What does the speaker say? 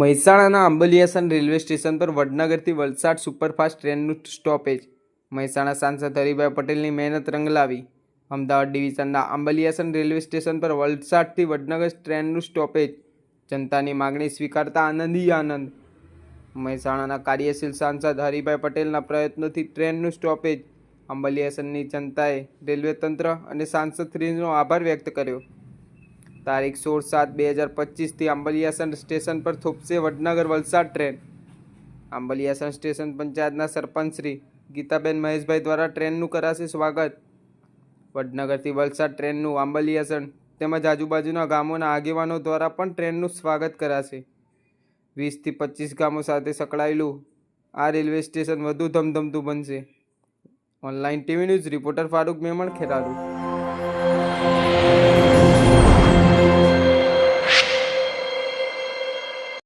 મહેસાણાના આંબલિયાસન railway station પર વડનગરથી વલસાડ સુપરફાસ્ટ ટ્રેનનું સ્ટોપેજ. મહેસાણા સાંસદ હરિભાઈ પટેલની મહેનત રંગ લાવી અમદાવાદ ડિવિઝનના આંબલિયાસન રેલવે સ્ટેશન પર વલસાડથી વડનગર ટ્રેનનું સ્ટોપેજ. જનતાની માગણી સ્વીકારતા આનંદી આનંદ. મહેસાણાના કાર્યશીલ સાંસદ હરિભાઈ પટેલના પ્રયત્નોથી ટ્રેનનું સ્ટોપેજ. આંબલિયાસનની જનતાએ રેલવે તંત્ર અને સાંસદશ્રીનો આભાર વ્યક્ત કર્યો. તારીખ સોળ સાત બે હજાર પચીસથી આંબલિયાસન સ્ટેશન પર થોપશે વડનગર વલસાડ ટ્રેન. આંબલિયાસન સ્ટેશન પંચાયતના સરપંચ શ્રી ગીતાબેન મહેશભાઈ દ્વારા ટ્રેનનું કરાશે સ્વાગત. વડનગરથી વલસાડ ટ્રેનનું આંબલિયાસન તેમજ આજુબાજુના ગામોના આગેવાનો દ્વારા પણ ટ્રેનનું સ્વાગત કરાશે. વીસથી પચીસ ગામો સાથે સંકળાયેલું આ રેલવે સ્ટેશન વધુ ધમધમતું બનશે. Online TV news reporter Farooq Memon, Kheralu.